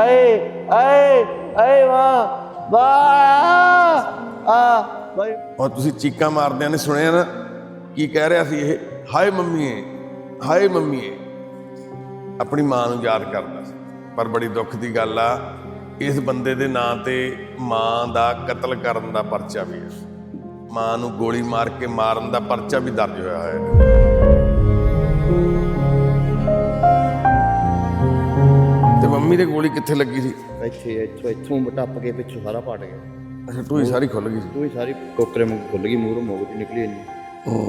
ਆਏ ਆਏ ਆਏ ਵਾਹ ਵਾਹ ਆ ਭਾਈ ਔਰ ਤੁਸੀਂ ਚੀਕਾਂ ਮਾਰਦਿਆਂ ਨੇ ਸੁਣਿਆ ਨਾ, ਕੀ ਕਹਿ ਰਿਹਾ ਸੀ ਇਹ? ਹਾਏ ਮੰਮੀਏ ਹਾਏ ਮੰਮੀਏ ਆਪਣੀ ਮਾਂ ਨੂੰ ਯਾਦ ਕਰਦਾ ਸੀ। ਪਰ ਬੜੀ ਦੁੱਖ ਦੀ ਗੱਲ ਆ, ਇਸ ਬੰਦੇ ਦੇ ਨਾਂ ਤੇ ਮਾਂ ਦਾ ਕਤਲ ਕਰਨ ਦਾ ਪਰਚਾ ਵੀ ਹੈ। ਮਾਂ ਨੂੰ ਗੋਲੀ ਮਾਰ ਕੇ ਮਾਰਨ ਦਾ ਪਰਚਾ ਵੀ ਦਰਜ ਹੋਇਆ ਹੋਇਆ ਹੈ। ਤੇ ਮੰਮੀ ਦੇ ਗੋਲੀ ਕਿੱਥੇ ਲੱਗੀ ਸੀ? ਇੱਥੇ ਇੱਥੋਂ ਇੱਥੋਂ ਟੱਪ ਕੇ ਪਿੱਛੋਂ ਸਾਰਾ ਪਾਟ ਗਿਆ। ਅੱਛਾ ਟੂਈ ਸਾਰੀ ਖੁੱਲ ਗਈ ਸੀ? ਤੂੰ ਹੀ ਸਾਰੀ ਕੋਕਰੇ ਵਾਂਗ ਖੁੱਲ ਗਈ ਮੂਹਰੋਂ ਮੋਗ ਚ ਨਿਕਲੀ ਇੰਨੀ।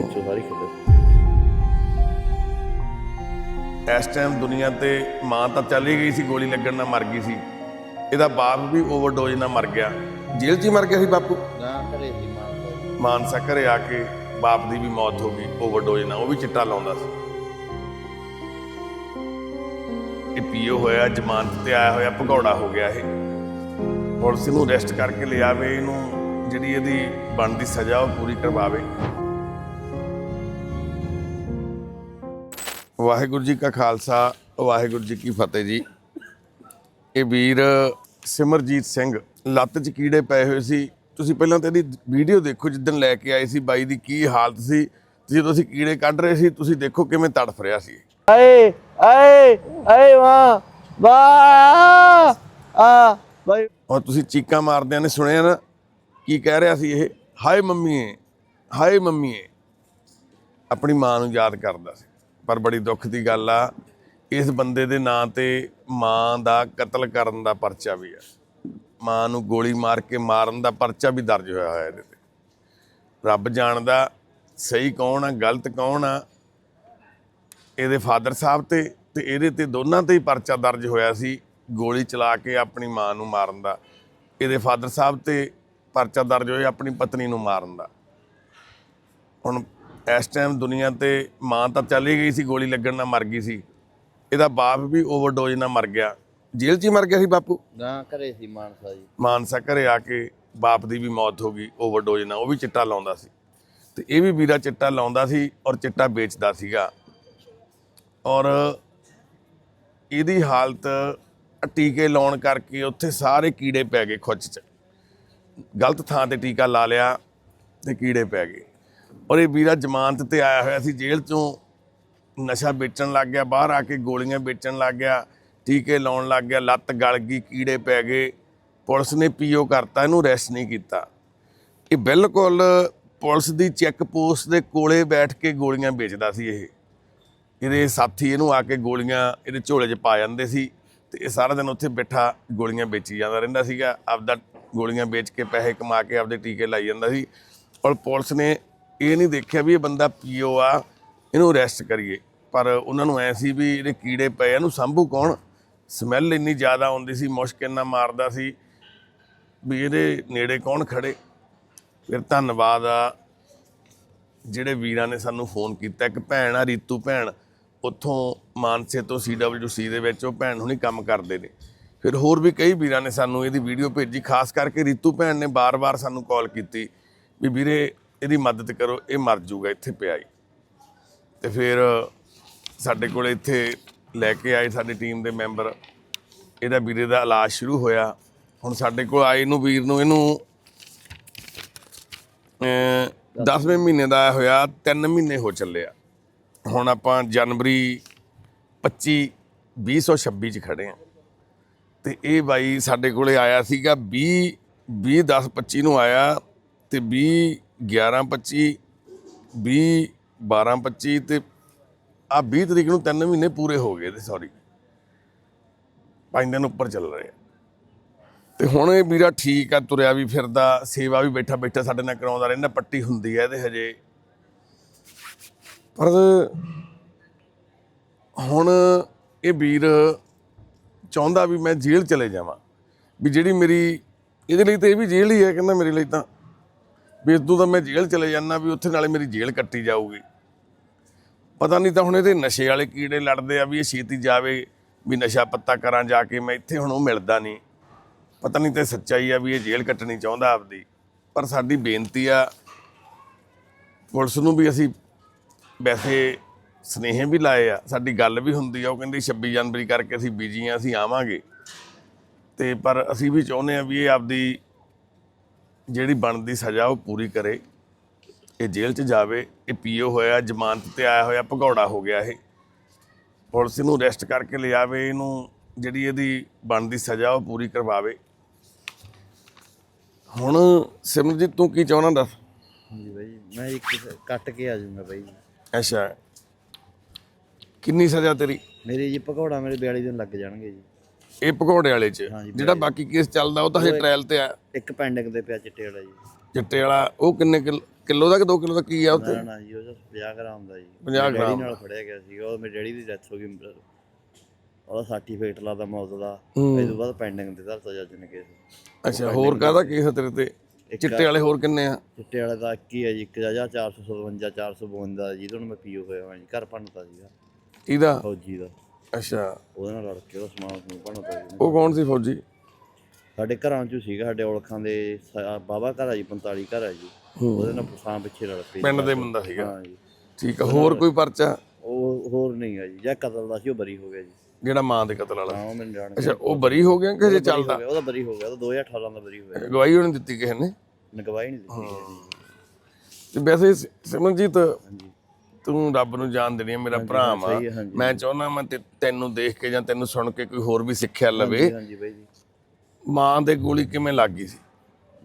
ਪਿੱਛੋਂ ਸਾਰੀ ਖੁੱਲ ਗਈ। ਇਸ ਟਾਈਮ ਦੁਨੀਆ ਤੇ ਮਾਂ ਤਾਂ ਚਲੀ ਗਈ ਸੀ ਗੋਲੀ ਲੱਗਣ ਨਾਲ ਮਰ ਗਈ ਸੀ। ਇਹਦਾ ਬਾਪ ਵੀ ਓਵਰਡੋਜ਼ ਨਾਲ ਮਰ ਗਿਆ। ਜੇਲ੍ਹ 'ਚ ਹੀ ਮਰ ਗਿਆ ਸੀ ਬਾਪੂ? ਨਾ ਕਰੇ ਸੀ ਮਾਂ। ਦਾ ਮਾਨਸਾ ਘਰੇ ਆ ਕੇ ਬਾਪ ਦੀ ਵੀ ਮੌਤ ਹੋ ਗਈ ਓਵਰਡੋਜ਼ ਨਾਲ। ਉਹ ਵੀ ਚਿੱਟਾ ਲਾਉਂਦਾ ਸੀ। ਇਹ ਪੀਓ ਹੋਇਆ, ਜ਼ਮਾਨਤ ਤੇ ਆਇਆ ਹੋਇਆ, ਭਗੌੜਾ ਹੋ ਗਿਆ ਇਹ। ਪੁਲਿਸ ਨੂੰ ਅਰੈਸਟ ਕਰਕੇ ਲਿਆਵੇ, ਇਹਨੂੰ ਜਿਹੜੀ ਇਹਦੀ ਬਣਦੀ ਸਜ਼ਾ ਉਹ ਪੂਰੀ ਕਰਵਾਵੇ। ਵਾਹਿਗੁਰੂ ਜੀ ਕਾ ਖਾਲਸਾ, ਵਾਹਿਗੁਰੂ ਜੀ ਕੀ ਫਤਿਹ ਜੀ। ਇਹ ਵੀਰ ਸਿਮਰਜੀਤ ਸਿੰਘ, ਲੱਤ 'ਚ ਕੀੜੇ ਪਏ ਹੋਏ ਸੀ। ਤੁਸੀਂ ਪਹਿਲਾਂ ਤਾਂ ਇਹਦੀ ਵੀਡੀਓ ਦੇਖੋ, ਜਿੱਦਣ ਲੈ ਕੇ ਆਏ ਸੀ, ਬਾਈ ਦੀ ਕੀ ਹਾਲਤ ਸੀ। ਜਦੋਂ ਅਸੀਂ ਕੀੜੇ ਕੱਢ ਰਹੇ ਸੀ, ਤੁਸੀਂ ਦੇਖੋ ਕਿਵੇਂ ਤੜਫ ਰਿਹਾ ਸੀ। ਆਏ ਆਏ ਆਏ ਵਾਹ ਵਾਹ ਆ ਭਾਈ ਔਰ ਤੁਸੀਂ ਚੀਕਾਂ ਮਾਰਦਿਆਂ ਨੇ ਸੁਣਿਆ ਨਾ, ਕੀ ਕਹਿ ਰਿਹਾ ਸੀ ਇਹ? ਹਾਏ ਮੰਮੀਏ ਹਾਏ ਮੰਮੀਏ ਆਪਣੀ ਮਾਂ ਨੂੰ ਯਾਦ ਕਰਦਾ ਸੀ। ਪਰ ਬੜੀ ਦੁੱਖ ਦੀ ਗੱਲ ਆ, ਇਸ ਬੰਦੇ ਦੇ ਨਾਂ ਤੇ ਮਾਂ ਦਾ ਕਤਲ ਕਰਨ ਦਾ ਪਰਚਾ ਵੀ ਆ। ਮਾਂ ਨੂੰ ਗੋਲੀ ਮਾਰ ਕੇ ਮਾਰਨ ਦਾ ਪਰਚਾ ਵੀ ਦਰਜ ਹੋਇਆ ਹੋਇਆ ਇਹਦੇ ਤੇ। ਰੱਬ ਜਾਣਦਾ ਸਹੀ ਕੌਣ ਆ, ਗਲਤ ਕੌਣ ਆ ਇਹਦੇ ਫਾਦਰ ਸਾਹਿਬ ਤੇ ਤੇ ਇਹਦੇ ਤੇ ਦੋਨਾਂ ਤੇ ਹੀ ਪਰਚਾ ਦਰਜ ਹੋਇਆ ਸੀ ਗੋਲੀ ਚਲਾ ਕੇ ਆਪਣੀ ਮਾਂ ਨੂੰ ਮਾਰਨ ਦਾ। ਇਹਦੇ ਫਾਦਰ ਸਾਹਿਬ ਤੇ ਪਰਚਾ ਦਰਜ ਹੋਇਆ ਆਪਣੀ ਪਤਨੀ ਨੂੰ ਮਾਰਨ ਦਾ। ਹੁਣ ਇਸ ਟਾਈਮ ਦੁਨੀਆ ਤੇ ਮਾਂ ਤਾਂ ਚਲੀ ਗਈ ਸੀ ਗੋਲੀ ਲੱਗਣ ਨਾਲ ਮਰ ਗਈ ਸੀ। ਇਹਦਾ ਬਾਪ ਵੀ ਓਵਰਡੋਜ਼ ਨਾਲ ਮਰ ਗਿਆ। ਜੇਲ੍ਹ 'ਚ ਹੀ ਮਰ ਗਿਆ ਸੀ ਬਾਪੂ? ਨਾ ਕਰੇ ਸੀ ਮਾਨਸਾ ਜੀ। ਮਾਨਸਾ ਘਰੇ ਆ ਕੇ ਬਾਪ ਦੀ ਵੀ ਮੌਤ ਹੋ ਗਈ ਓਵਰਡੋਜ਼ ਨਾਲ। ਉਹ ਵੀ ਚਿੱਟਾ ਲਾਉਂਦਾ ਸੀ। ਤੇ ਇਹ ਵੀ ਵੀਰਾ ਚਿੱਟਾ ਲਾਉਂਦਾ ਸੀ ਔਰ ਚਿੱਟਾ ਵੇਚਦਾ ਸੀਗਾ। ਔਰ ਇਹਦੀ ਹਾਲਤ ਟੀਕੇ ਲਾਉਣ ਕਰਕੇ ਉੱਥੇ ਸਾਰੇ ਕੀੜੇ ਪੈ ਗਏ ਖੁੱਚ 'ਚ। ਗਲਤ ਥਾਂ ਤੇ ਟੀਕਾ ਲਾ ਲਿਆ ਤੇ ਕੀੜੇ ਪੈ ਗਏ। ਔਰ ਇਹ ਵੀਰਾ ਜ਼ਮਾਨਤ ਤੇ ਆਇਆ ਹੋਇਆ ਸੀ, ਜੇਲ੍ਹ 'ਚੋਂ ਨਸ਼ਾ ਵੇਚਣ ਲੱਗ ਗਿਆ, ਬਾਹਰ ਆ ਕੇ ਗੋਲੀਆਂ ਵੇਚਣ ਲੱਗ ਗਿਆ, ਟੀਕੇ ਲਾਉਣ ਲੱਗ ਗਿਆ, ਲੱਤ ਗਲ ਗਈ, ਕੀੜੇ ਪੈ ਗਏ। ਪੁਲਿਸ ਨੇ ਪੀਓ ਕਰਤਾ, ਇਹਨੂੰ ਅਰੈਸਟ ਨਹੀਂ ਕੀਤਾ। ਇਹ ਬਿਲਕੁਲ ਪੁਲਿਸ ਦੀ ਚੈੱਕ ਪੋਸਟ ਦੇ ਕੋਲੇ ਬੈਠ ਕੇ ਗੋਲੀਆਂ ਵੇਚਦਾ ਸੀ ਇਹ। ਇਹਦੇ ਸਾਥੀ ਇਹਨੂੰ ਆ ਕੇ ਗੋਲੀਆਂ ਇਹਦੇ ਝੋਲੇ 'ਚ ਪਾ ਜਾਂਦੇ ਸੀ ਤੇ ਇਹ ਸਾਰਾ ਦਿਨ ਉੱਥੇ ਬੈਠਾ ਗੋਲੀਆਂ ਵੇਚੀ ਜਾਂਦਾ ਰਹਿੰਦਾ ਸੀਗਾ। ਆਪਦਾ ਗੋਲੀਆਂ ਵੇਚ ਕੇ ਪੈਸੇ ਕਮਾ ਕੇ ਆਪਦੇ ਟੀਕੇ ਲਾਈ ਜਾਂਦਾ ਸੀ। ਔਰ ਪੁਲਿਸ ਨੇ ਇਹ ਨਹੀਂ ਦੇਖਿਆ ਵੀ ਇਹ ਬੰਦਾ ਪੀਓ ਆ, ਇਹਨੂੰ ਅਰੈਸਟ ਕਰੀਏ। ਪਰ ਉਹਨਾਂ ਨੂੰ ਐ ਸੀ ਵੀ ਇਹਦੇ ਕੀੜੇ ਪਏ ਇਹਨੂੰ ਸੰਭੂ ਕੌਣ? ਸਮੈਲ ਇੰਨੀ ਜ਼ਿਆਦਾ ਆਉਂਦੀ ਸੀ, ਮੁਸ਼ਕ ਇੰਨਾ ਮਾਰਦਾ ਸੀ ਵੀ ਇਹਦੇ ਨੇੜੇ ਕੌਣ ਖੜੇ? ਫਿਰ ਧੰਨਵਾਦ ਆ ਜਿਹੜੇ ਵੀਰਾਂ ਨੇ ਸਾਨੂੰ ਫੋਨ ਕੀਤਾ। ਇੱਕ ਭੈਣ ਆ, ਰੀਤੂ ਭੈਣ। ਉੱਥੋਂ ਮਾਨਸੇ ਤੋਂ ਸੀਡਬਲਯੂਸੀ ਦੇ ਵਿੱਚ ਉਹ ਭੈਣ ਹੁਣੀ ਕੰਮ ਕਰਦੇ ਨੇ। ਫਿਰ ਹੋਰ ਵੀ ਕਈ ਵੀਰਾਂ ਨੇ ਸਾਨੂੰ ਇਹਦੀ ਵੀਡੀਓ ਭੇਜੀ, ਖਾਸ ਕਰਕੇ ਰੀਤੂ ਭੈਣ ਨੇ ਬਾਰ-ਬਾਰ ਸਾਨੂੰ ਕਾਲ ਕੀਤੀ ਵੀ ਵੀਰੇ ਇਹਦੀ ਮਦਦ ਕਰੋ, ਇਹ ਮਰ ਜਾਊਗਾ ਇੱਥੇ ਪਿਆ ਹੀ ਤੇ ਫਿਰ ਸਾਡੇ ਕੋਲ ਇੱਥੇ ਲੈ ਕੇ ਆਏ ਸਾਡੀ ਟੀਮ ਦੇ ਮੈਂਬਰ। ਇਹਦਾ ਵੀਰੇ ਦਾ ਇਲਾਜ ਸ਼ੁਰੂ ਹੋਇਆ। ਹੁਣ ਸਾਡੇ ਕੋਲ ਆਏ ਨੂੰ ਵੀਰ ਨੂੰ ਇਹਨੂੰ 10ਵੇਂ ਮਹੀਨੇ ਦਾ ਹੋਇਆ 3 ਮਹੀਨੇ ਹੋ ਚੱਲਿਆ ਹੁਣ ਆਪਾਂ ਜਨਵਰੀ 25 2026 ਚ ਖੜੇ ਆ ਤੇ ਇਹ ਬਾਈ ਸਾਡੇ ਕੋਲੇ ਆਇਆ ਸੀਗਾ 20 20 10 25 ਨੂੰ ਆਇਆ ਤੇ 20 11 25 20 12 25 ਤੇ ਆ 20 ਤਰੀਕ ਨੂੰ 3 ਮਹੀਨੇ ਪੂਰੇ ਹੋ ਗਏ ਤੇ ਸੌਰੀ ਪੰਜ ਦਿਨ ਉੱਪਰ ਚੱਲ ਰਹੇ ਆ। ਤੇ ਹੁਣ ਇਹ ਵੀਰਾ ਠੀਕ ਆ, ਤੁਰਿਆ ਵੀ ਫਿਰਦਾ, ਸੇਵਾ ਵੀ ਬੈਠਾ ਬੈਠਾ ਸਾਡੇ ਨਾਲ ਕਰਾਉਂਦਾ ਰਹਿੰਦਾ, ਪੱਟੀ ਹੁੰਦੀ ਹੈ ਇਹਦੇ ਹਜੇ। ਪਰ ਹੁਣ ਇਹ ਵੀਰ ਚਾਹੁੰਦਾ ਵੀ ਮੈਂ ਜੇਲ੍ਹ ਚਲੇ ਜਾਵਾਂ, ਵੀ ਜਿਹੜੀ ਮੇਰੀ, ਇਹਦੇ ਲਈ ਤਾਂ ਇਹ ਵੀ ਜੇਲ੍ਹ ਹੀ ਹੈ ਕਹਿੰਦਾ ਮੇਰੇ ਲਈ ਤਾਂ। ਵੀ ਇਦੋਂ ਤਾਂ ਮੈਂ ਜੇਲ੍ਹ ਚਲੇ ਜਾਣਾ ਵੀ ਉੱਥੇ ਨਾਲੇ ਮੇਰੀ ਜੇਲ੍ਹ ਕੱਟੀ ਜਾਊਗੀ। ਪਤਾ ਨਹੀਂ ਤਾਂ ਹੁਣ ਇਹਦੇ ਨਸ਼ੇ ਵਾਲੇ ਕੀੜੇ ਲੜਦੇ ਆ ਵੀ ਇਹ ਛੇਤੀ ਜਾਵੇ, ਵੀ ਨਸ਼ਾ ਪੱਤਾ ਕਰਾਂ ਜਾ ਕੇ, ਮੈਂ ਇੱਥੇ ਹੁਣ ਉਹ ਮਿਲਦਾ ਨਹੀਂ। ਪਤਾ ਨਹੀਂ ਤੇ ਸੱਚਾਈ ਆ ਵੀ ਇਹ ਜੇਲ੍ਹ ਕੱਟਣੀ ਚਾਹੁੰਦਾ ਆਪਦੀ। ਪਰ ਸਾਡੀ ਬੇਨਤੀ ਆ, ਪੁਲਿਸ ਨੂੰ ਵੀ ਅਸੀਂ ਵੈਸੇ ਸਨੇਹ ਵੀ ਲਾਏ ਆ, ਸਾਡੀ ਗੱਲ ਵੀ ਹੁੰਦੀ ਆ, ਉਹ ਕਹਿੰਦੀ 26 ਜਨਵਰੀ ਕਰਕੇ ਅਸੀਂ ਬਿਜ਼ੀ ਆ, ਅਸੀਂ ਆਵਾਂਗੇ। ਤੇ ਪਰ ਅਸੀਂ ਵੀ ਚਾਹੁੰਦੇ ਆ ਵੀ ਇਹ ਆਪਦੀ ਜਿਹੜੀ ਬਣਦੀ ਸਜ਼ਾ ਉਹ ਪੂਰੀ ਕਰੇ, ਇਹ ਜੇਲ੍ਹ 'ਚ ਜਾਵੇ, ਇਹ ਪੀਓ ਹੋਇਆ, ਜ਼ਮਾਨਤ ਤੇ ਆਇਆ ਹੋਇਆ, ਭਗੌੜਾ ਹੋ ਗਿਆ ਇਹ। ਪੁਲਿਸ ਨੂੰ ਅਰੈਸਟ ਕਰਕੇ ਲਿਆਵੇ ਇਹਨੂੰ ਜਿਹੜੀ ਇਹਦੀ ਬਣਦੀ ਸਜ਼ਾ ਉਹ ਪੂਰੀ ਕਰਵਾਵੇ। ਹੁਣ ਸਿਮਰਜੀਤ, ਤੂੰ ਕੀ ਚਾਹੁੰਦਾ ਦੱਸ? ਹਾਂਜੀ ਬਾਈ, ਮੈਂ ਇੱਕ ਕੱਟ ਕੇ ਆ ਜਾਊਂਗਾ ਬਾਈ। ਅੱਛਾ। ਕਿੰਨੀ ਸਜ਼ਾ ਤੇਰੀ? ਮੇਰੇ ਜੀ ਪਕੌੜਾ ਮੇਰੇ 42 ਦਿਨ ਲੱਗ ਜਾਣਗੇ ਜੀ। ਇਹ ਭਗੌੜੇ ਵਾਲੇ 'ਚ? ਹਾਂਜੀ, ਜਿਹੜਾ ਬਾਕੀ ਕੇਸ ਚੱਲਦਾ ਉਹ ਤਾਂ ਹਜੇ ਟ੍ਰਾਇਲ ਤੇ ਆ। ਇੱਕ ਪੈਂਡਿੰਗ ਦੇ ਪਿਆ ਚਿੱਟੇ ਵਾਲਾ ਜੀ। ਚਿੱਟੇ ਵਾਲਾ ਉਹ ਕਿੰਨੇ ਕਿਲ- ਕਿਲੋ ਦਾ ਕਿ 2 ਕਿਲੋ ਦਾ ਕੀ ਆ ਉਹ ਤੇ ਨਾ ਨਾ ਜੀ ਉਹ ਤਾਂ 50 ਗ੍ਰਾਮ ਦਾ ਜੀ। 50 ਮੇਰੇ ਗ੍ਰਾਮ। ਨਾਲ ਫੜਿਆ ਗਿਆ ਸੀ ਉਹ ਮੇਰੇ ਡੈਡੀ ਦੀ ਡੈਥ ਹੋ ਗਈ ਉਹਦਾ ਸਰਟੀਫਿਕੇਟ ਲਾਦਾ ਮੌਤ ਦਾ। ਹੂੰ। ਇਸ ਤੋਂ ਬਾਅਦ ਪੈਂਡਿੰਗ ਤੇ ਧਰਤਾ ਜੱਜ ਨੇ ਕੇਸ ਅੱਛਾ ਹੋਰ ਕਾਹਦਾ ਕੇਸ ਆ ਤੇਰੇ ਤੇ? ਚਿੱਟੇ ਵਾਲੇ ਹੋਰ ਕਿੰਨੇ ਆ? ਚਿੱਟੇ ਵਾਲੇ ਦਾ ਕੀ ਹੈ ਜੀ 1457 452 ਜਿਹਦੇ ਨੂੰ ਮੈਂ ਪੀਓ ਹੋਇਆ ਹਾਂ ਜੀ ਘਰ ਭੰਨਤਾ ਸੀਗਾ ਇਹਦਾ ਫੌਜੀ ਦਾ। ਅੱਛਾ। ਉਹਦੇ ਨਾਲ ਲੜ ਕੇ ਉਹਦਾ ਸਮਾਨ ਸਮੂਨ ਭੰਨਤਾ ਸੀ ਉਹ ਕੌਣ ਸੀ ਫੌਜੀ? ਸਾਡੇ ਘਰਾਂ ਚੋਂ ਸੀਗਾ ਸਾਡੇ ਔਲਖਾਂ ਦੇ ਬਾਬਾ ਘਰ ਆ ਜੀ 45 ਘਰ ਆ ਜੀ। ਉਹਦੇ ਨਾਲ ਪਸਾਂ ਪਿੱਛੇ ਲੜ ਪਈ। ਪਿੰਡ ਦੇ ਬੰਦਾ ਸੀਗਾ। ਹਾਂ ਜੀ। ਠੀਕ ਆ ਹੋਰ ਕੋਈ ਪਰਚਾ? ਉਹ ਹੋਰ ਨਹੀਂ ਆ ਜੀ ਜਾਂ ਕਤਲ ਦਾ ਸੀ ਉਹ ਬਰੀ ਹੋ ਗਿਆ ਜੀ। ਜਿਹੜਾ ਮਾਂ ਦੇ ਕਤਲ ਵਾਲਾ। ਹਾਂ ਉਹ ਅੱਛਾ ਉਹ ਬਰੀ ਹੋ ਗਿਆ ਕਿ ਹਜੇ ਚੱਲਦਾ? ਉਹਦਾ ਬਰੀ ਹੋ ਗਿਆ ਉਹਦਾ 2018 ਦਾ ਬਰੀ ਹੋਇਆ। ਗਵਾਹੀ ਉਹਨੇ ਦਿੱਤੀ ਕਿਸੇ ਨੇ? ਨਗਵਾਈ ਨਹੀਂ ਦਿੱਤੀ। ਤੇ ਵੈਸੇ ਸ- ਸਿਮਰਨਜੀਤ ਤੂੰ ਰੱਬ ਨੂੰ ਜਾਣ ਦੇਣੀ ਹੈ ਮੇਰਾ ਭਰਾ ਵਾ। ਸਹੀ ਹੈ, ਹਾਂਜੀ। ਮੈਂ ਚਾਹੁੰਦਾ ਮੈਂ ਤੇ- ਤੈਨੂੰ ਦੇਖ ਕੇ ਜਾਂ ਤੈਨੂੰ ਸੁਣ ਕੇ ਕੋਈ ਹੋਰ ਵੀ ਸਿੱਖਿਆ ਲਵੇ। ਹਾਂਜੀ ਬਾਈ ਜੀ। ਮਾਂ ਦੇ ਗੋਲੀ ਕਿਵੇਂ ਲੱਗ ਗਈ ਸੀ?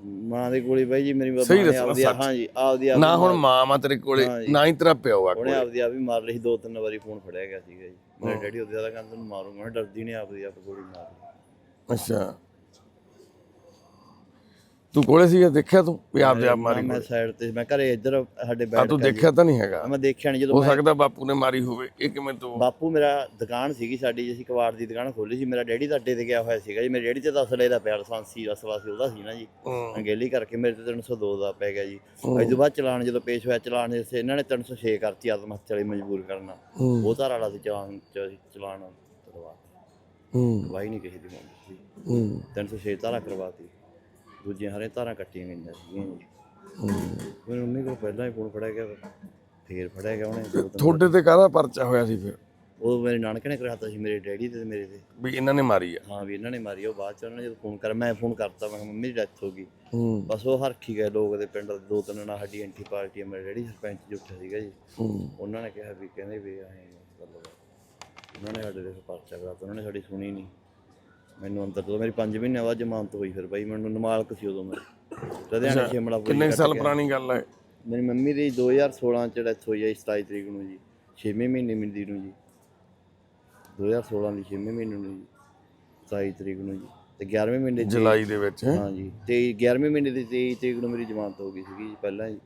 ਮਾਂ ਦੇ ਕੋਲੇ ਬਾਈ ਜੀ ਮੇਰੀ ਸਹੀ ਨੇ ਦੱਸਣਾ ਆਪਦੀ ਸੱਚ। ਹਾਂਜੀ ਆਪਦੀ ਆਪ ਨਾ ਹੁਣ ਮਾਂ ਮਾ ਤੇਰੇ ਕੋਲੇ ਨਾ ਹੀ ਤੇਰਾ ਪਿਓ ਆ ਉਹਨੇ ਕੋਲੇ। ਆਪਦੀ ਆਪ ਹੀ ਮਾਰ ਲਈ ਸੀ ਦੋ ਤਿੰਨ ਵਾਰੀ ਫੋਨ ਫੜਿਆ ਗਿਆ ਸੀਗਾ ਜੀ। ਮੇਰੇ ਡੈਡੀ ਉਹਦੇ ਦਾ ਕਹਿੰਦਾ ਤੈਨੂੰ ਮਾਰੂੰਗਾ ਡਰਦੀ ਨਹੀਂ ਆਪਦੀ ਆਪ ਗੋਲੀ ਮਾਰ ਲਈ ਅੱਛਾ। ਤੂੰ ਕੋਲੇ ਸੀਗਾ ਦੇਖਿਆ ਤੂੰ? ਵੀ ਆਪ ਮਾਰੀ ਮੈਂ ਸਾਈਡ ਤੇ ਮੈਂ ਘਰੇ ਇੱਧਰ ਸਾਡੇ ਬੈਠ ਤੂੰ ਦੇਖਿਆ ਤਾਂ ਨਹੀਂ ਹੈਗਾ। ਮੈਂ ਦੇਖਿਆ ਨਹੀਂ ਜਦੋਂ ਹੋ ਸਕਦਾ ਬਾਪੂ ਨੇ ਮਾਰੀ ਹੋਵੇ। ਇਹ ਕਿਵੇਂ ਤੂੰ ਬਾਪੂ ਮੇਰਾ ਦੁਕਾਨ ਸੀਗੀ ਸਾਡੀ ਅਸੀਂ ਕਵਾੜ ਦੀ ਦੁਕਾਨ ਖੋਲੀ ਸੀ। ਮੇਰਾ ਡੈਡੀ ਤਾਂ ਅੱਡੇ ਤੇ ਗਿਆ ਹੋਇਆ ਸੀਗਾ ਜੀ। ਮੇਰੇ ਡੈਡੀ ਤੇ ਤਾਂ ਅਸਲੇ ਦਾ ਪਿਆ ਲਾਇਸੈਂਸੀ ਅਸਲਾ ਸੀ ਉਹਦਾ ਸੀ ਨਾ ਜੀ। ਅੰਗੇਲੀ ਕਰਕੇ ਮੇਰੇ ਤੇ 302 ਦਾ ਪੈ ਗਿਆ ਜੀ। ਅੱਜ ਤੋਂ ਬਾਅਦ ਚਲਾਨ ਜਦੋਂ ਪੇਸ਼ ਹੋਇਆ ਚਲਾਨ ਇਸ ਇਹਨਾਂ ਨੇ 306 ਕਰਤੀ ਆਤਮ ਹੱਤਿਆ ਲਈ ਮਜਬੂਰ ਕਰਨਾ। ਉਹ ਧਾਰਾ ਵਾਲਾ ਸੀ ਚਲਾਨ ਚਲਾਨ ਕਰਵਾ ਹੂੰ। ਵਾਈ ਨਹੀਂ ਕਿਸੇ ਦੀ ਮੰਗੀ ਸੀ ਹੂੰ 306 ਧਾਰਾ ਕਰਵਾਤੀ। ਦੂਜੀਆਂ ਹਰੇ ਧਾਰਾਂ ਕੱਟੀਆਂ ਗਈਆਂ ਸੀਗੀਆਂ ਜੀ। ਮੇਰੀ ਮੰਮੀ ਕੋਲ ਪਹਿਲਾਂ ਹੀ ਫੋਨ ਫੜਿਆ ਗਿਆ ਫੇਰ। ਫੜਿਆ ਗਿਆ ਉਹਨੇ। ਦੋ ਤਿੰਨ ਤੁਹਾਡੇ ਤੇ ਕਾਹਦਾ ਪਰਚਾ ਹੋਇਆ ਸੀ ਫਿਰ? ਉਹ ਮੇਰੇ ਨਾਨਕੇ ਨੇ ਕਰਾਤਾ ਸੀ ਮੇਰੇ ਡੈਡੀ ਤੇ ਮੇਰੇ ਤੇ। ਵੀ ਇਹਨਾਂ ਨੇ ਮਾਰੀ ਆ? ਹਾਂ ਵੀ ਇਹਨਾਂ ਨੇ ਮਾਰੀ ਉਹ ਬਾਅਦ ਚ ਉਹਨਾਂ ਨੇ ਜਦੋਂ ਫੋਨ ਕਰ ਮੈਂ ਫੋਨ ਕਰਤਾ ਮੈਂ ਕਿਹਾ ਮੰਮੀ ਦੀ ਡੈਥ ਹੋ ਗਈ। ਹੂੰ। ਬਸ ਉਹ ਹਰਖੀ ਗਏ ਲੋਕ ਦੇ ਪਿੰਡ ਦੇ ਦੋ ਤਿੰਨ ਨਾਲ ਸਾਡੀ ਐਂਟੀ ਪਾਰਟੀ ਆ, ਮੇਰੇ ਡੈਡੀ ਸਰਪੰਚ ਜੁੱਠਾ ਸੀਗਾ ਜੀ। ਹੂੰ। ਉਹਨਾਂ ਨੇ ਕਿਹਾ ਵੀ ਕਹਿੰਦੇ ਵੀ ਐਂ ਗੱਲ। ਉਹਨਾਂ ਨੇ ਸਾਡੇ ਦੇ ਪਰਚਾ ਕਰਾਤਾ ਉਹਨਾਂ ਨੇ ਸਾਡੀ ਸੁਣੀ ਨਹੀਂ ਮੈਨੂੰ ਅੰਦਰ ਤੋਂ ਮੇਰੀ 5 ਮਹੀਨੇ ਬਾਅਦ ਜ਼ਮਾਨਤ ਹੋਈ ਫਿਰ ਬਾਈ ਮੈਨੂੰ ਨਮਾਲਕ ਸੀ ਉਦੋਂ ਮੈਂ ਲੁਧਿਆਣੇ ਸ਼ਿਮਲਾ ਪੁਲਿਸ ਕਿੰਨੇ ਕੁ ਸਾਲ ਪੁਰਾਣੀ ਗੱਲ ਹੈ? ਮੇਰੀ ਮੰਮੀ ਦੀ 2016 ਚ ਡੈਥ ਹੋਈ ਹੈ 27 ਤਰੀਕ ਨੂੰ ਜੀ 6ਵੇਂ ਮਹੀਨੇ ਮਿਲਦੀ ਨੂੰ ਜੀ। 2016 ਦੀ 6ਵੇਂ ਮਹੀਨੇ ਨੂੰ ਜੀ 27 ਤਰੀਕ ਨੂੰ ਜੀ ਤੇ 11ਵੇਂ ਮਹੀਨੇ ਜੁਲਾਈ ਦੇ ਵਿੱਚ ਹੈਂ? ਹਾਂ ਜੀ ਤੇ 11ਵੇਂ ਮਹੀਨੇ ਦੀ 23 ਤਰੀਕ ਨੂੰ ਮੇਰੀ ਜ਼ਮਾਨਤ ਹੋ ਗਈ ਸੀਗੀ ਜੀ ਪਹਿਲਾਂ ਜੀ।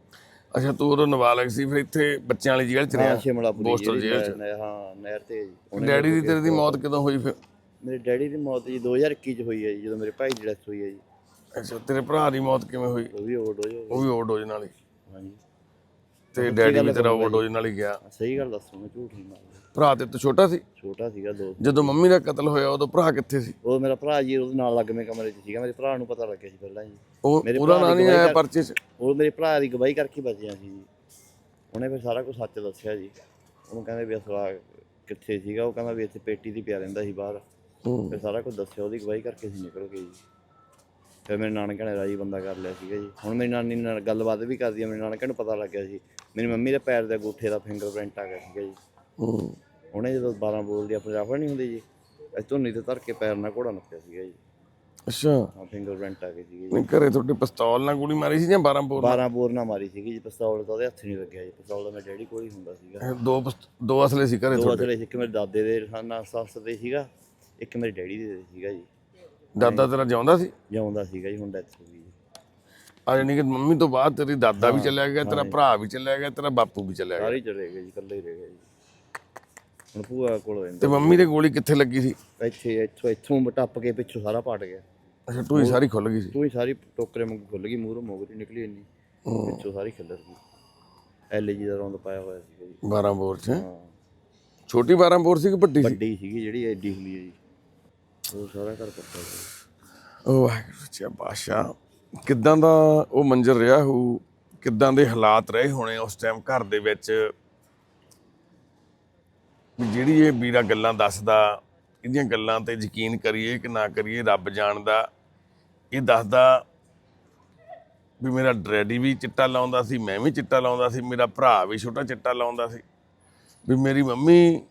ਅੱਛਾ ਤੂੰ ਉਦੋਂ ਨਾਬਾਲਗ ਸੀ ਫਿਰ ਇੱਥੇ ਬੱਚਿਆਂ ਵਾਲੀ ਜੇਲ੍ਹ ਚ ਹਾਂ ਰਿਹਾ? ਸ਼ਿਮਲਾ ਪੁਲਿਸ ਬੋਸਟਲ ਜੇਲ੍ਹ ਚ? ਨਹਿਰ- ਹਾਂ ਨਹਿਰ ਤੇ ਜੀ ਉਹਨੇ ਡੈਡੀ ਦੀ ਤੇਰੇ ਦੀ ਮੌਤ ਕਦੋਂ ਹੋਈ ਫਿਰ? ਮੇਰੇ ਡੈਡੀ ਦੀ ਮੌਤ ਜੀ 2021 ਚ ਹੋਈ ਹੈ ਜੀ ਜਦੋਂ ਮੇਰੇ ਭਾਈ ਦੀ ਡੈਥ ਹੋਈ ਹੈ ਜੀ। ਅੱਛਾ ਤੇਰੇ ਭਰਾ ਦੀ ਮੌਤ ਕਿਵੇਂ ਹੋਈ? ਉਹ ਵੀ ਓਵਰਡੋਜ਼ ਹੋ ਉਹ ਵੀ ਓਵਰਡੋਜ਼ ਨਾਲ ਹੀ ਗਿਆ ਹਾਂ ਜੀ ਤੇ ਡੈਡੀ ਵੀ ਤੇਰਾ ਓਵਰਡੋਜ਼ ਨਾਲ ਹੀ ਗਿਆ? ਸਹੀ ਗੱਲ ਦੱਸੋ ਮੈਂ ਝੂਠ ਨਹੀਂ ਮਾਰਦਾ। ਭਰਾ ਤੇ ਤੂੰ ਛੋਟਾ ਸੀ? ਛੋਟਾ ਸੀਗਾ ਦੋ ਜਦੋਂ ਮੰਮੀ ਦਾ ਕਤਲ ਹੋਇਆ ਉਦੋਂ ਭਰਾ ਕਿੱਥੇ ਸੀ? ਉਹ ਮੇਰਾ ਭਰਾ ਜੀ ਉਹਦੇ ਨਾਲ ਲੱਗਵੇਂ ਕਮਰੇ 'ਚ ਸੀਗਾ ਮੇਰੇ ਭਰਾ ਨੂੰ ਪਤਾ ਲੱਗਿਆ ਸੀ ਪਹਿਲਾਂ ਜੀ। ਉਹ ਮੇਰੇ ਉਹਦਾ ਭਰਾ ਨਾਂ ਦੀ ਨਹੀਂ ਆਇਆ ਗਵਾਹੀ ਪਰਚੇ 'ਚ? ਉਹ ਮੇਰੇ ਭਰਾ ਦੀ ਗਵਾਹੀ ਕਰਕੇ ਬਚਿਆ ਸੀ ਜੀ। ਉਹਨੇ ਫਿਰ ਸਾਰਾ ਕੁਝ ਸੱਚ ਦੱਸਿਆ ਜੀ। ਉਹਨੂੰ ਕਹਿੰਦੇ ਵੀ ਅਸਲਾ ਕਿੱਥੇ ਸੀਗਾ ਉਹ ਕਹਿੰਦਾ ਵੀ ਇੱਥੇ ਪੇਟੀ ਦੀ ਪਿਆ ਰਹਿੰਦਾ ਸੀ ਬਾਹਰ। ਫਿਰ ਸਾਰਾ ਕੁਝ ਦੱਸਿਆ ਉਹਦੀ ਗਵਾਹੀ ਕਰਕੇ ਅਸੀਂ ਨਿਕਲ ਗਏ ਜੀ। ਫਿਰ ਮੇਰੇ ਨਾਨਕਿਆਂ ਨੇ ਰਾਜੀ ਬੰਦਾ ਕਰ ਲਿਆ ਸੀਗਾ ਜੀ। ਹੁਣ ਮੇਰੀ ਨਾਨੀ ਨਾਲ ਗੱਲਬਾਤ ਵੀ ਕਰਦੀ ਆ ਮੇਰੇ ਨਾਨਕਿਆਂ ਨੂੰ ਪਤਾ ਲੱਗਿਆ ਸੀ। ਮੇਰੀ ਮੰਮੀ ਦੇ ਪੈਰ ਦੇ ਅੰਗੂਠੇ ਦਾ ਫਿੰਗਰਪ੍ਰਿੰਟ ਆ ਗਿਆ ਸੀਗਾ ਜੀ। ਹੂੰ। ਉਹਨੇ ਜਦੋਂ 12 ਬੋਲਦੀ ਆਪਣੀ ਰਾਫੜ ਨਹੀਂ ਹੁੰਦੀ ਜੀ। ਇਸ ਧੁੰਨੀ ਤੇ ਧਰ ਕੇ ਪੈਰ ਨਾਲ ਘੋੜਾ ਨੱਪਿਆ ਸੀਗਾ ਜੀ। ਅੱਛਾ। ਹਾਂ ਫਿੰਗਰਪ੍ਰਿੰਟ ਆ ਗਏ ਸੀਗੇ ਜੀ। ਨਹੀਂ ਘਰੇ ਤੁਹਾਡੇ ਪਿਸਤੌਲ ਨਾਲ ਗੋਲੀ ਮਾਰੀ ਸੀ ਜਾਂ 12 ਬੋਰ 12 ਬੋਰ ਨਾ ਮਾਰੀ ਸੀਗੀ ਜੀ। ਪਿਸਤੌਲ ਤਾਂ ਉਹਦੇ ਹੱਥ ਨਹੀਂ ਲੱਗਿਆ ਜੀ। ਪਿਸਤੌਲ ਤਾਂ ਮੇਰੇ ਡੈਡੀ ਕੋਲ ਹੀ ਹੁੰਦਾ ਸੀਗਾ। ਇਹ ਦੋ ਪਿਸਤ- ਦੋ ਅਸਲੇ ਸੀ ਘਰੇ ਦੋ ਤੁਹਾਡੇ? ਅਸਲੇ ਸੀ। ਇੱਕ ਮੇਰੇ ਦਾਦੇ ਦੇ ਖਾਨਾ ਸੱਸ ਦੇ ਸੀਗਾ। ਇੱਕ ਮੇਰੇ ਡੈਡੀ ਦੇ ਸੀਗਾ ਜੀ। ਦਾਦਾ ਤੇਰਾ ਜਿਉਂਦਾ ਸੀ? ਜਿਉਂਦਾ ਸੀਗਾ ਜੀ ਹੁਣ ਡੈਥ ਹੋ ਗਈ ਜੀ। ਆ ਜਾਨੀ ਕਿ ਮੰਮੀ ਤੋਂ ਬਾਅਦ ਤੇਰੀ ਦਾਦਾ ਵੀ ਚਲਿਆ ਗਿਆ ਤੇਰਾ ਭਰਾ ਵੀ ਚਲਿਆ ਗਿਆ ਤੇਰਾ ਬਾਪੂ ਵੀ ਚਲਿਆ ਗਿਆ। ਸਾਰੇ ਚਲੇ ਗਏ ਜੀ ਇਕੱਲੇ ਹੀ ਰਹਿ ਜੀ। ਹੁਣ ਭੂਆ ਕੋਲ ਹੋ ਤੇ ਮੰਮੀ ਦੇ ਗੋਲੀ ਕਿੱਥੇ ਲੱਗੀ ਸੀ? ਇੱਥੇ ਇੱਥੋਂ ਇੱਥੋਂ ਟੱਪ ਕੇ ਪਿੱਛੋਂ ਸਾਰਾ ਪਾਟ ਗਿਆ। ਅੱਛਾ ਟੂਈ ਸਾਰੀ ਖੁੱਲ ਗਈ ਸੀ? ਤੂੰ ਹੀ ਸਾਰੀ ਟੋਕਰੇ ਵਾਂਗੂ ਖੁੱਲ ਗਈ ਮੂਹਰੋਂ ਮੋਗਰੀ ਨਿਕਲੀ ਇੰਨੀ। ਪਿੱਛੋਂ ਸਾਰੀ ਖਿੱਲਰ ਗਈ। ਐਲਜੀ ਦਾ ਰੌਂਦ ਪਾਇਆ ਹੋਇਆ ਸੀਗਾ ਜੀ। 12 ਬੋਰ 'ਚ? ਹਾਂ। ਛੋਟੀ 12 ਬੋਰ ਸੀ ਕਿ ਵੱਡੀ ਸੀ? ਵੱਡੀ ਸੀਗੀ ਜਿਹੜੀ ਐਡੀ ਹੁੰਦੀ ਹੈ ਜੀ। ਉਹ ਸਾਰਾ ਘਰ ਪੱਟਾ ਉਹ ਵਾਹਿਗੁਰੂ ਜੀ ਬਾਦਸ਼ਾਹ ਕਿੱਦਾਂ ਦਾ ਉਹ ਮੰਜ਼ਰ ਰਿਹਾ ਹੋ? ਕਿੱਦਾਂ ਦੇ ਹਾਲਾਤ ਰਹੇ ਹੋਣੇ ਉਸ ਟਾਈਮ ਘਰ ਦੇ ਵਿੱਚ? ਵੀ ਜਿਹੜੀ ਇਹ ਵੀਰਾ ਗੱਲਾਂ ਦੱਸਦਾ, ਇਹਦੀਆਂ ਗੱਲਾਂ ਤੇ ਯਕੀਨ ਕਰੀਏ ਕਿ ਨਾ ਕਰੀਏ, ਰੱਬ ਜਾਣਦਾ। ਇਹ ਦੱਸਦਾ ਵੀ ਮੇਰਾ ਡੈਡੀ ਵੀ ਚਿੱਟਾ ਲਾਉਂਦਾ ਸੀ, ਮੈਂ ਵੀ ਚਿੱਟਾ ਲਾਉਂਦਾ ਸੀ, ਮੇਰਾ ਭਰਾ ਵੀ ਛੋਟਾ ਚਿੱਟਾ ਲਾਉਂਦਾ ਸੀ। ਵੀ ਮੇਰੀ ਮੰਮੀ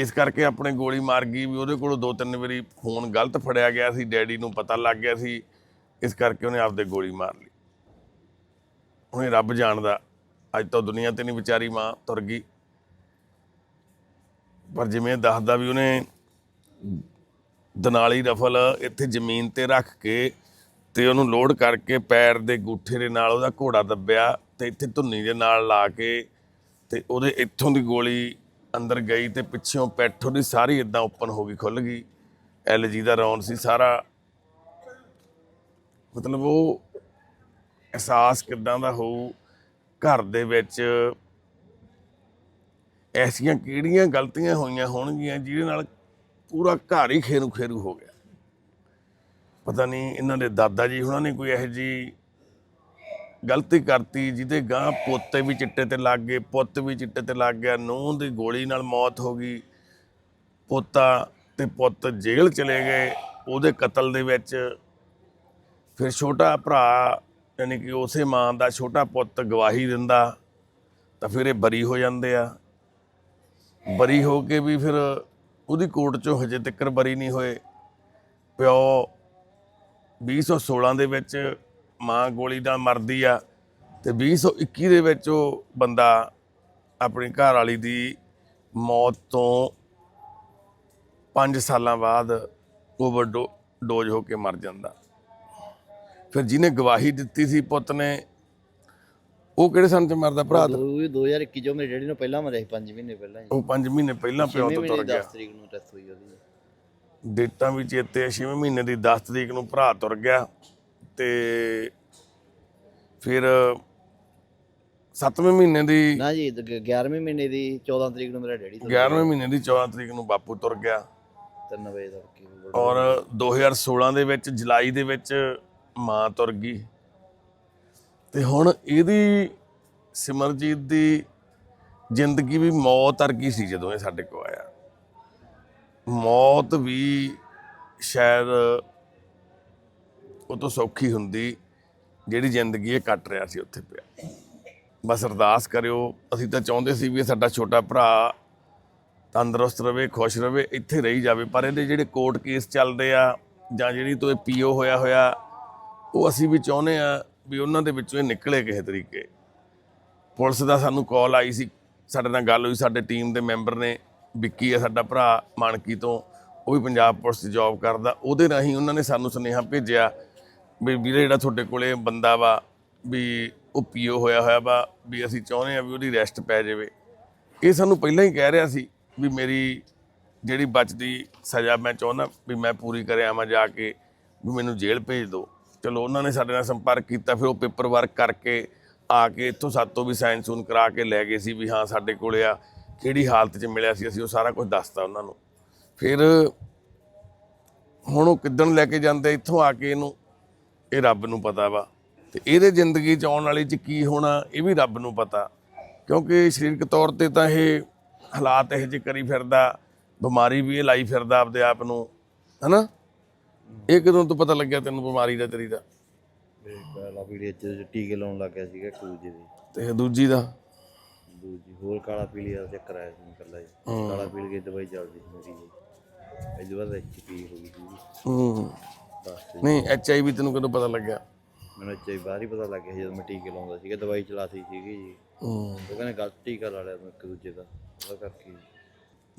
ਇਸ ਕਰਕੇ ਆਪਣੇ ਗੋਲੀ ਮਾਰ ਗਈ ਵੀ ਉਹਦੇ ਕੋਲੋਂ ਦੋ ਤਿੰਨ ਵਾਰੀ ਫੋਨ ਗਲਤ ਫੜਿਆ ਗਿਆ ਸੀ, ਡੈਡੀ ਨੂੰ ਪਤਾ ਲੱਗ ਗਿਆ ਸੀ, ਇਸ ਕਰਕੇ ਉਹਨੇ ਆਪਦੇ ਗੋਲੀ ਮਾਰ ਲਈ। ਉਹਨੇ ਰੱਬ ਜਾਣਦਾ, ਅੱਜ ਤਾਂ ਦੁਨੀਆ ਤੇ ਨਹੀਂ ਵਿਚਾਰੀ ਮਾਂ ਤੁਰ ਗਈ। ਪਰ ਜਿਵੇਂ ਦੱਸਦਾ ਵੀ ਉਹਨੇ ਦਨਾਲੀ ਰਫਲ ਇੱਥੇ ਜ਼ਮੀਨ ਤੇ ਰੱਖ ਕੇ ਤੇ ਉਹਨੂੰ ਲੋਡ ਕਰਕੇ ਪੈਰ ਦੇ ਗੂਠੇ ਦੇ ਨਾਲ ਉਹਦਾ ਘੋੜਾ ਦੱਬਿਆ ਤੇ ਇੱਥੇ ਧੁੰਨੀ ਦੇ ਨਾਲ ਲਾ ਕੇ ਤੇ ਉਹਦੇ ਇੱਥੋਂ ਦੀ ਗੋਲੀ ਅੰਦਰ ਗਈ ਤੇ ਪਿੱਛੋਂ ਪੈਠੋ ਉਹਦੀ ਸਾਰੀ ਇਦਾਂ ਓਪਨ ਹੋ ਗਈ ਖੁੱਲ ਗਈ। ਐਲਜੀ ਦਾ ਰੌਣ ਸੀ ਸਾਰਾ। ਮਤਲਬ ਉਹ ਅਹਿਸਾਸ ਕਿਦਾਂ ਦਾ ਹੋਊ ਘਰ ਦੇ ਵਿੱਚ? ਐਸੀਆਂ ਕਿਹੜੀਆਂ ਗਲਤੀਆਂ ਹੋਈਆਂ ਹੋਣਗੀਆਂ ਜਿਹਦੇ ਨਾਲ ਪੂਰਾ ਘਰ ਹੀ ਖੇਰੂ ਖੇਰੂ ਹੋ ਗਿਆ? ਪਤਾ ਨਹੀਂ ਇਹਨਾਂ ਦੇ ਦਾਦਾ ਜੀ ਉਹਨਾਂ ਨੇ ਕੋਈ ਇਹੋ ਜੀ ਗਲਤੀ ਕਰਤੀ, ਜਿਹਦੇ ਗਾਂ ਪੋਤੇ ਵੀ ਚਿੱਟੇ ਤੇ ਲੱਗ ਗਏ, ਪੁੱਤ ਵੀ ਚਿੱਟੇ ਤੇ ਲੱਗ ਗਿਆ, ਨੂੰਹ ਦੀ ਗੋਲੀ ਨਾਲ ਮੌਤ ਹੋ ਗਈ। ਪੋਤਾ ਤੇ ਪੁੱਤ ਜੇਲ੍ਹ ਚਲੇ ਗਏ, ਉਹਦੇ ਕਤਲ ਦੇ ਵਿੱਚ। ਫਿਰ ਛੋਟਾ ਭਰਾ, ਯਾਨੀ ਕਿ ਉਸੇ ਮਾਂ ਦਾ ਛੋਟਾ ਪੁੱਤ ਗਵਾਹੀ ਦਿੰਦਾ, ਤਾਂ ਫਿਰ ਇਹ ਬਰੀ ਹੋ ਜਾਂਦੇ ਆ। ਬਰੀ ਹੋ ਕੇ ਵੀ ਫਿਰ ਉਹਦੀ ਕੋਰਟ ਚੋਂ ਹਜੇ ਤੱਕ ਬਰੀ ਨਹੀਂ ਹੋਏ। ਪਿਓ 2016 ਦੇ ਵਿੱਚ ਮਾਂ ਗੋਲੀ ਨਾਲ ਮਰਦੀ ਆ ਤੇ 2021 ਦੇ ਵਿੱਚ ਉਹ ਬੰਦਾ ਆਪਣੀ ਘਰ ਵਾਲੀ ਦੀ ਮੌਤ ਤੋਂ 5 ਸਾਲਾਂ ਬਾਅਦ ਓਵਰਡੋ ਡੋਜ਼ ਹੋ ਕੇ ਮਰ ਜਾਂਦਾ। ਫਿਰ ਜਿਹਨੇ ਗਵਾਹੀ ਦਿੱਤੀ ਸੀ ਪੁੱਤ ਨੇ ਉਹ ਕਿਹੜੇ ਸੰਨ ਚ ਮਰਦਾ ਭਰਾ? ਦਾ? ਉਹ ਵੀ 2021 ਚੋਂ ਮੇਰੇ ਡੈਡੀ ਨੂੰ ਪਹਿਲਾਂ ਮਰਿਆ ਸੀ 5 ਮਹੀਨੇ ਪਹਿਲਾਂ ਹੀ। ਉਹ 5 ਮਹੀਨੇ ਪਹਿਲਾਂ ਪਿਓ ਤੋਂ ਤੁਰ ਗਿਆ। 10 ਤਰੀਕ ਨੂੰ ਡੈਥ ਹੋਈ ਉਹਦੀ। ਡੇਟਾਂ ਵੀ ਚੇਤੇ 6ਵੇਂ ਮਹੀਨੇ ਦੀ 10 ਤਰੀਕ ਨੂੰ ਭਰਾ ਤੁਰ ਗਿਆ। ਤੇ ਫਿਰ 7ਵੇਂ ਮਹੀਨੇ ਦੀ ਨਾ ਜੀ 11ਵੇਂ ਮਹੀਨੇ ਦੀ 14 ਤਰੀਕ ਨੂੰ ਮੇਰਾ ਡੈਡੀ ਤੋਂ 11ਵੇਂ ਮਹੀਨੇ ਦੀ 14 ਤਰੀਕ ਨੂੰ ਬਾਪੂ ਤੁਰ ਗਿਆ। 3 ਵਜੇ ਤੜਕੇ ਔਰ 2016 ਦੇ ਵਿੱਚ ਜੁਲਾਈ ਦੇ ਵਿੱਚ ਮਾਂ ਤੁਰ ਗਈ। ਤੇ ਹੁਣ ਇਹਦੀ ਸਿਮਰਜੀਤ ਦੀ ਜ਼ਿੰਦਗੀ ਵੀ ਮੌਤ ਵਰਗੀ ਸੀ ਜਦੋਂ ਇਹ ਸਾਡੇ ਕੋਲ ਆਇਆ। ਮੌਤ ਵੀ ਸ਼ਾਇਦ ਉਹ ਤੋਂ ਸੌਖੀ ਹੁੰਦੀ ਜਿਹੜੀ ਜ਼ਿੰਦਗੀ ਇਹ ਕੱਟ ਰਿਹਾ ਸੀ ਉੱਥੇ ਪਿਆ। ਬਸ ਅਰਦਾਸ ਕਰਿਓ, ਅਸੀਂ ਤਾਂ ਚਾਹੁੰਦੇ ਸੀ ਵੀ ਸਾਡਾ ਛੋਟਾ ਭਰਾ ਤੰਦਰੁਸਤ ਰਵੇ, ਖੁਸ਼ ਰਵੇ, ਇੱਥੇ ਰਹੀ ਜਾਵੇ, ਪਰ ਇਹਦੇ ਜਿਹੜੇ ਕੋਰਟ ਕੇਸ ਚੱਲਦੇ ਆ ਜਾਂ ਜਿਹੜੀ ਤੋਂ ਇਹ ਪੀਓ ਹੋਇਆ ਹੋਇਆ, ਉਹ ਅਸੀਂ ਵੀ ਚਾਹੁੰਦੇ ਆ ਵੀ ਉਹਨਾਂ ਦੇ ਵਿੱਚੋਂ ਇਹ ਨਿਕਲੇ ਕਿਸੇ ਤਰੀਕੇ। ਪੁਲਿਸ ਦਾ ਸਾਨੂੰ ਕਾਲ ਆਈ ਸੀ, ਸਾਡੇ ਨਾਲ ਗੱਲ ਹੋਈ, ਸਾਡੇ ਟੀਮ ਦੇ ਮੈਂਬਰ ਨੇ, ਵਿੱਕੀ ਆ ਸਾਡਾ ਭਰਾ ਮਾਨਕੀ ਤੋਂ, ਉਹ ਵੀ ਪੰਜਾਬ ਪੁਲਿਸ 'ਚ ਜੌਬ ਕਰਦਾ, ਉਹਦੇ ਰਾਹੀਂ ਉਹਨਾਂ ਨੇ ਸਾਨੂੰ ਸੁਨੇਹਾ ਭੇਜਿਆ ਵੀ ਵੀਰੇ ਜਿਹੜਾ ਤੁਹਾਡੇ ਕੋਲੇ ਬੰਦਾ ਵਾ, ਵੀ ਉਹ ਪੀਓ ਹੋਇਆ ਹੋਇਆ ਵਾ, ਵੀ ਅਸੀਂ ਚਾਹੁੰਦੇ ਆ ਵੀ ਉਹਦੀ ਰੈਸਟ ਪੈ ਜਾਵੇ। ਇਹ ਸਾਨੂੰ ਪਹਿਲਾਂ ਹੀ ਕਹਿ ਰਿਹਾ ਸੀ ਵੀ ਮੇਰੀ ਜਿਹੜੀ ਬਚਦੀ ਸਜ਼ਾ ਮੈਂ ਚਾਹੁੰਦਾ ਵੀ ਮੈਂ ਪੂਰੀ ਕਰਿਆ ਆਵਾਂ ਜਾ ਕੇ, ਵੀ ਮੈਨੂੰ ਜੇਲ੍ਹ ਭੇਜ ਦਿਓ। ਚਲੋ, ਉਹਨਾਂ ਨੇ ਸਾਡੇ ਨਾਲ ਸੰਪਰਕ ਕੀਤਾ, ਫਿਰ ਉਹ ਪੇਪਰ ਵਰਕ ਕਰਕੇ ਆ ਕੇ ਇੱਥੋਂ ਸਾਤੋਂ ਵੀ ਸਾਈਨ ਸੂਨ ਕਰਾ ਕੇ ਲੈ ਗਏ ਸੀ ਵੀ ਹਾਂ, ਸਾਡੇ ਕੋਲੇ ਆ, ਕਿਹੜੀ ਹਾਲਤ 'ਚ ਮਿਲਿਆ ਸੀ ਅਸੀਂ, ਉਹ ਸਾਰਾ ਕੁਝ ਦੱਸਤਾ ਉਹਨਾਂ ਨੂੰ। ਫਿਰ ਹੁਣ ਉਹ ਕਿੱਦਣ ਲੈ ਕੇ ਜਾਂਦੇ, ਇੱਥੋਂ ਆ ਕੇ ਇਹਨੂੰ ਇਹ ਰੱਬ ਨੂੰ ਪਤਾ ਵਾ। ਤੇ ਇਹਦੇ ਜ਼ਿੰਦਗੀ 'ਚ ਆਉਣ ਵਾਲੀ 'ਚ ਕੀ ਹੋਣਾ ਇਹ ਵੀ ਰੱਬ ਨੂੰ ਪਤਾ। ਕਿਉਂਕਿ ਸਰੀਰਕ ਤੌਰ ਤੇ ਤਾਂ ਇਹ ਹਾਲਾਤ ਇਹ ਜਿਹੇ ਕਰੀ ਫਿਰਦਾ ਬਿਮਾਰੀ ਵੀ ਇਹ ਲਾਈ ਫਿਰਦਾ ਆਪਦੇ ਆਪ ਨੂੰ। ਹਨਾ? ਇਹ ਕਦੋਂ ਤੋਂ ਪਤਾ ਲੱਗਿਆ ਤੈਨੂੰ ਬਿਮਾਰੀ ਦਾ ਤੇਰੀ ਦਾ? ਪਹਿਲਾ ਵੀਡੀਓ ਚ ਟੀਕੇ ਲਾਉਣ ਲੱਗ ਗਿਆ ਸੀਗਾ ਦੇ। ਤੇ ਦੂਜੀ ਦਾ? ਦੂਜੀ ਹੋਰ ਕਾਲਾ ਪੀਲੀ ਦਾ ਚੱਕਰ ਆਇਆ ਸੀ ਕੱਲਾ ਜੀ। ਕਾਲਾ ਪੀਲੀ ਦੀ ਦਵਾਈ ਚੱਲਦੀ ਸੀ ਮੇਰੀ। ਜੀ ਇਹ ਦੁਬਾਰਾ ਐਚਪੀ ਹੋ ਗਈ ਸੀ। ਹੂੰ। ਨਹੀਂ ਐਚ ਆਈ ਵੀ ਤੈਨੂੰ ਕਦੋਂ ਪਤਾ ਲੱਗਿਆ? ਮੈਨੂੰ ਐਚਆਈ ਬਾਹਰ ਹੀ ਪਤਾ ਲੱਗ ਗਿਆ ਸੀ ਜਦੋਂ ਮੈਂ ਟੀਕੇ ਲਾਉਂਦਾ ਸੀਗਾ ਦਵਾਈ ਚਲਾਤੀ ਸੀਗੀ ਜੀ। ਹੂੰ। ਉਹ ਕਹਿੰਦੇ ਗਲਤ ਟੀਕਾ ਲਾ ਲਿਆ ਮੈਂ ਇੱਕ ਦੂਜੇ ਦਾ ਉਹਦਾ ਕਰਕੇ।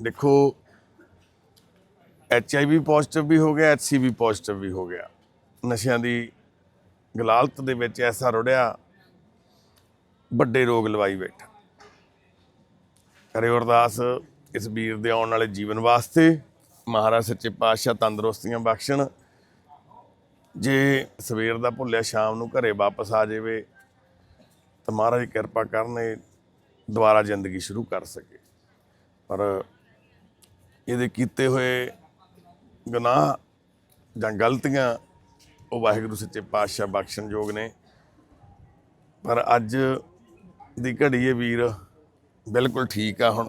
ਦੇਖੋ ਐਚ ਆਈ ਵੀ ਪੋਜ਼ਿਟਿਵ ਵੀ ਹੋ ਗਿਆ ਐਚ ਸੀ ਵੀ ਪੋਜ਼ਿਟਿਵ ਵੀ ਹੋ ਗਿਆ। ਨਸ਼ਿਆਂ ਦੀ ਗਲਾਲਤ ਦੇ ਵਿੱਚ ਐਸਾ ਰੁੜਿਆ ਵੱਡੇ ਰੋਗ ਲਵਾਈ ਬੈਠਾ। ਕਰੇ ਅਰਦਾਸ ਇਸ ਵੀਰ ਦੇ ਆਉਣ ਵਾਲੇ ਜੀਵਨ ਵਾਸਤੇ ਮਹਾਰਾਜ ਸੱਚੇ ਪਾਤਸ਼ਾਹ ਤੰਦਰੁਸਤੀਆਂ ਬਖਸ਼ਣ। ਜੇ ਸਵੇਰ ਦਾ ਭੁੱਲਿਆ, ਸ਼ਾਮ ਨੂੰ ਘਰੇ ਵਾਪਸ ਆ ਜਾਵੇ, ਤਾਂ ਮਹਾਰਾਜ ਕਿਰਪਾ ਕਰਨੇ ਦੁਬਾਰਾ ਜ਼ਿੰਦਗੀ ਸ਼ੁਰੂ ਕਰ ਸਕੇ। ਪਰ ਇਹਦੇ ਕੀਤੇ ਹੋਏ ਗੁਨਾਹ ਜਾਂ ਗਲਤੀਆਂ, ਉਹ ਵਾਹਿਗੁਰੂ ਸੱਚੇ ਪਾਤਸ਼ਾਹ ਬਖਸ਼ਣਯੋਗ ਨੇ। ਪਰ ਅੱਜ ਦੀ ਘੜੀ ਇਹ ਵੀਰ ਬਿਲਕੁਲ ਠੀਕ ਆ ਹੁਣ।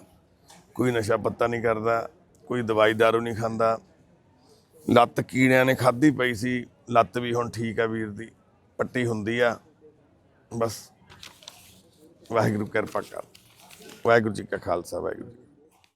ਕੋਈ ਨਸ਼ਾ ਪੱਤਾ ਨਹੀਂ ਕਰਦਾ, ਕੋਈ ਦਵਾਈ ਦਾਰੂ ਨਹੀਂ ਖਾਂਦਾ। ਲੱਤ ਕੀੜਿਆਂ ਨੇ ਖਾਧੀ ਪਈ ਸੀ। ਲੱਤ ਵੀ ਹੁਣ ਠੀਕ ਆ ਵੀਰ ਦੀ, ਪੱਟੀ ਹੁੰਦੀ ਆ। ਬਸ ਵਾਹਿਗੁਰੂ ਕਿਰਪਾ ਕਰ। ਵਾਹਿਗੁਰੂ ਜੀ ਕਾ ਖਾਲਸਾ, ਵਾਹਿਗੁਰੂ ਜੀ